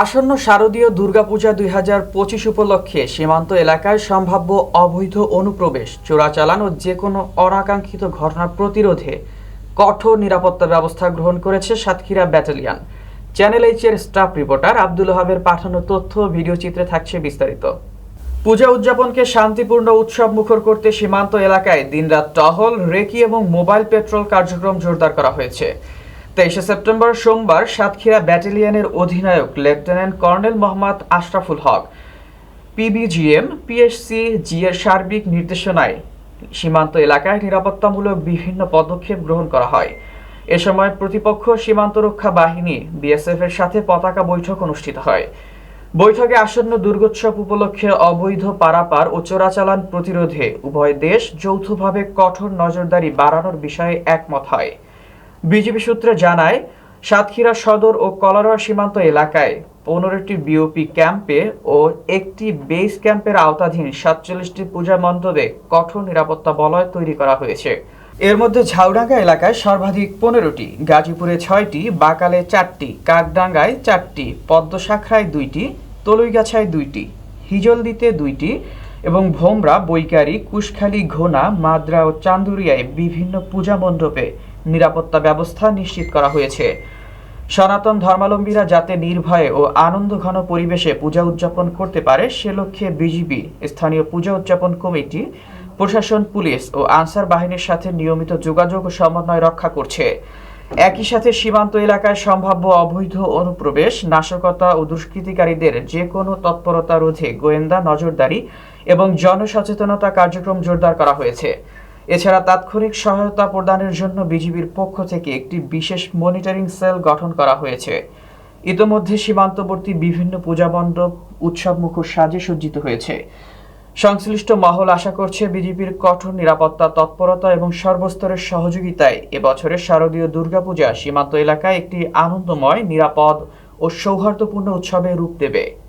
আসন্ন শারদীয় দুর্গাপূজা দুই হাজার পঁচিশ উপলক্ষে সীমান্ত এলাকায় সম্ভাব্য অবৈধ অনুপ্রবেশ, চোরাচালান ও যে কোনো অনাকাঙ্ক্ষিত ঘটনা প্রতিরোধে কঠোর নিরাপত্তা ব্যবস্থা গ্রহণ করেছে সাতক্ষীরা ব্যাটালিয়ন। চ্যানেল এইচ এর স্টাফ রিপোর্টার আব্দুল হাবের পাঠানো তথ্য ভিডিও চিত্রে থাকছে বিস্তারিত। পূজা উদযাপনকে শান্তিপূর্ণ উৎসব মুখর করতে সীমান্ত এলাকায় দিনরাত টহল, রেকি এবং মোবাইল পেট্রোল কার্যক্রম জোরদার করা হয়েছে। তেইশে সেপ্টেম্বর সোমবার সাতক্ষীরা ব্যাটালিয়নের অধিনায়ক lieutenant colonel Mohammad Ashraful Haque PBGM PSC G এর সার্বিক নির্দেশনায় সীমান্ত এলাকায় নিরাপত্তামূলক বিভিন্ন পদক্ষেপ গ্রহণ করা হয়। এ সময় প্রতিপক্ষ সীমান্ত রক্ষা বাহিনী বিএসএফ এর সাথে পতাকা বৈঠক অনুষ্ঠিত হয়। বৈঠকে আসন্ন দুর্গোৎসব উপলক্ষে অবৈধ পারাপার ও চোরাচালান প্রতিরোধে উভয় দেশ যৌথভাবে কঠোর নজরদারি বাড়ানোর বিষয়ে একমত হয়। বিজেপি সূত্রে জানায়, সাতক্ষীরা সদর ও কলারোয়া সীমান্ত এলাকায় পনেরোটি বিওপি ক্যাম্পে ও একটি বেস ক্যাম্পের আওতাধীন সাতচল্লিশটি পূজা মণ্ডপে কঠোর নিরাপত্তা বলয় তৈরি করা হয়েছে। এর মধ্যে ঝাউডাঙ্গা এলাকায় সর্বাধিক পনেরোটি, গাজীপুরে ছয়টি, বাকালে চারটি, কাকডাঙ্গায় চারটি পদ্মশাখরায় দুইটি, তলুইগাছায় দুইটি, হিজলদিতে দুইটি এবং ভোমরা, বৈকারি, কুশখালী, ঘোনা, মাদ্রা ও চান্দুরিয়ায় বিভিন্ন পূজা মণ্ডপে নিরাপত্তা ব্যবস্থা নিশ্চিত করা হয়েছে। সনাতন ধর্মাবলম্বীরা যাতে নির্ভয়ে ও আনন্দঘন পরিবেশে পূজা উদযাপন করতে পারে, সে লক্ষ্যে বিজিবি, স্থানীয় পূজা উদযাপন কমিটি, প্রশাসন, পুলিশ ও আনসার বাহিনীর সাথে নিয়মিত যোগাযোগ ও সমন্বয় রক্ষা করছে। একই সাথে সীমান্ত এলাকায় সম্ভাব্য অবৈধ অনুপ্রবেশ, নাশকতা ও দুষ্কৃতিকারীদের যে কোনো তৎপরতা রোধে গোয়েন্দা নজরদারি এবং জনসচেতনতা কার্যক্রম জোরদার করা হয়েছে। এছাড়া তাৎক্ষণিক সহায়তা প্রদানের জন্য বিজিবির পক্ষ থেকে একটি বিশেষ মনিটরিং সেল গঠন করা হয়েছে। ইতোমধ্যে সীমান্তবর্তী বিভিন্ন পূজা মণ্ডপ উৎসব উৎসবমুখর সাজে সজ্জিত হয়েছে। সংশ্লিষ্ট মহল আশা করছে বিজেপির কঠোর নিরাপত্তা, তৎপরতা এবং সর্বস্তরের সহযোগিতায় এবছরের শারদীয় দুর্গাপূজা সীমান্ত এলাকায় একটি আনন্দময়, নিরাপদ ও সৌহার্দ্যপূর্ণ উৎসবে রূপ দেবে।